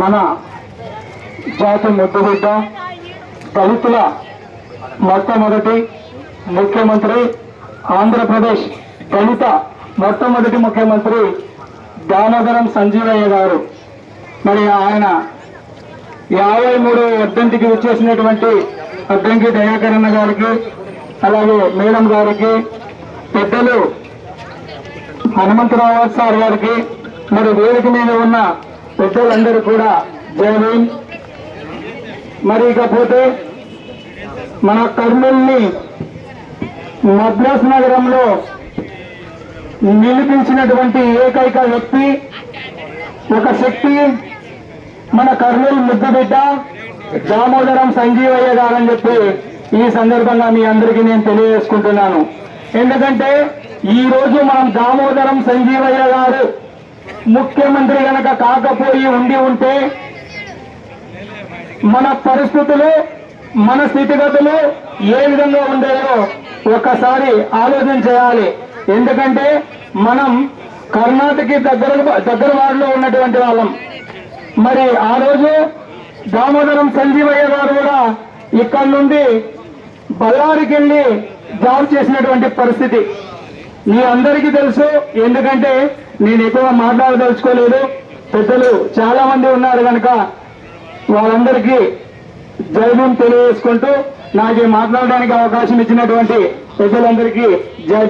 మన జాతి ముద్దుబిడ్డ దళితుల మొట్టమొదటి ముఖ్యమంత్రి ఆంధ్రప్రదేశ్ దళిత మొట్టమొదటి ముఖ్యమంత్రి దామోదరం సంజీవయ్య గారు. మరి ఆయన యాభై మూడు వర్ధంతికి వచ్చేసినటువంటి అడ్డంకి దయాకరణ గారికి అలాగే మేడం గారికి పెద్దలు హనుమంతరావు సార్ గారికి మరి వేదిక మీద ఉన్న పెద్దలందరూ కూడా జై మరి ఇకపోతే మన కర్నూల్ని మద్రాస్ నగరంలో నిలిపించినటువంటి ఏకైక వ్యక్తి ఒక శక్తి మన కర్నూలు ముద్దుబిడ్డ దామోదరం సంజీవయ్య గారని చెప్పి ఈ సందర్భంగా మీ అందరికీ నేను తెలియజేసుకుంటున్నాను. ఎందుకంటే ఈ రోజు మనం దామోదరం సంజీవయ్య గారు ముఖ్యమంత్రి గనక కాకపోయి ఉండి ఉంటే మన పరిస్థితులు మన స్థితిగతులు ఏ విధంగా ఉండేదో ఒక్కసారి ఆలోచన చేయాలి. ఎందుకంటే మనం కర్ణాటక దగ్గర దగ్గర వారిలో ఉన్నటువంటి వాళ్ళం. మరి ఆ రోజు దామోదరం సంజీవయ్య గారు కూడా ఇక్కడ నుండి బళ్ళారికి వెళ్ళి జాబ్ చేసినటువంటి పరిస్థితి. మీ అందరికీ తెలుసు ఎందుకంటే నేను ఎక్కువ మాట్లాడదలుచుకోలేదు. పెద్దలు చాలా మంది ఉన్నారు కనుక వాళ్ళందరికీ జైభీం తెలియజేసుకుంటూ నాకు మాట్లాడడానికి అవకాశం ఇచ్చినటువంటి పెద్దలందరికీ జై